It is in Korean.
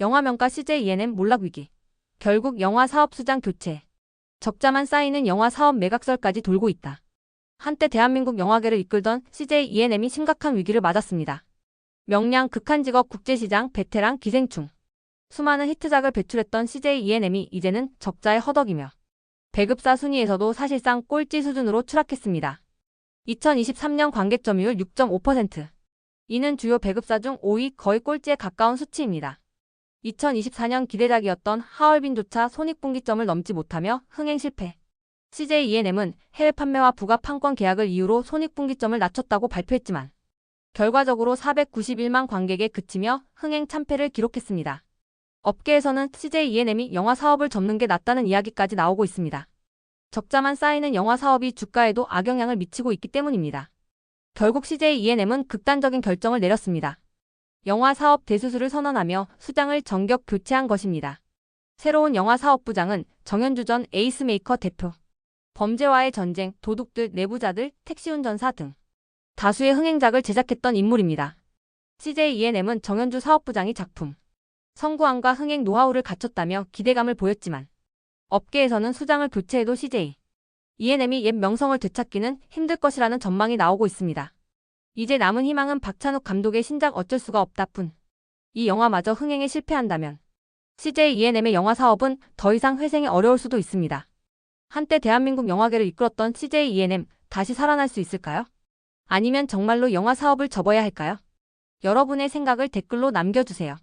영화명가 CJ ENM 몰락 위기. 결국 영화 사업 수장 교체. 적자만 쌓이는 영화 사업 매각설까지 돌고 있다. 한때 대한민국 영화계를 이끌던 CJ ENM이 심각한 위기를 맞았습니다. 명량 극한 직업 국제시장 베테랑 기생충. 수많은 히트작을 배출했던 CJ ENM이 이제는 적자에 허덕이며 배급사 순위에서도 사실상 꼴찌 수준으로 추락했습니다. 2023년 관객 점유율 6.5%. 이는 주요 배급사 중 5위 거의 꼴찌에 가까운 수치입니다. 2024년 기대작이었던 하얼빈조차 손익분기점을 넘지 못하며 흥행 실패. CJ ENM은 해외 판매와 부가 판권 계약을 이유로 손익분기점을 낮췄다고 발표했지만 결과적으로 491만 관객에 그치며 흥행 참패를 기록했습니다. 업계에서는 CJ ENM이 영화 사업을 접는 게 낫다는 이야기까지 나오고 있습니다. 적자만 쌓이는 영화 사업이 주가에도 악영향을 미치고 있기 때문입니다. 결국 CJ ENM은 극단적인 결정을 내렸습니다. 영화 사업 대수술을 선언하며 수장을 전격 교체한 것입니다. 새로운 영화 사업부장은 정현주 전 에이스메이커 대표. 범죄와의 전쟁, 도둑들, 내부자들, 택시운전사 등 다수의 흥행작을 제작했던 인물입니다. CJ ENM은 정현주 사업부장이 작품, 성구안과 흥행 노하우를 갖췄다며 기대감을 보였지만 업계에서는 수장을 교체해도 CJ ENM이 옛 명성을 되찾기는 힘들 것이라는 전망이 나오고 있습니다. 이제 남은 희망은 박찬욱 감독의 신작 어쩔 수가 없다 뿐. 이 영화마저 흥행에 실패한다면 CJ ENM의 영화 사업은 더 이상 회생이 어려울 수도 있습니다. 한때 대한민국 영화계를 이끌었던 CJ ENM 다시 살아날 수 있을까요? 아니면 정말로 영화 사업을 접어야 할까요? 여러분의 생각을 댓글로 남겨주세요.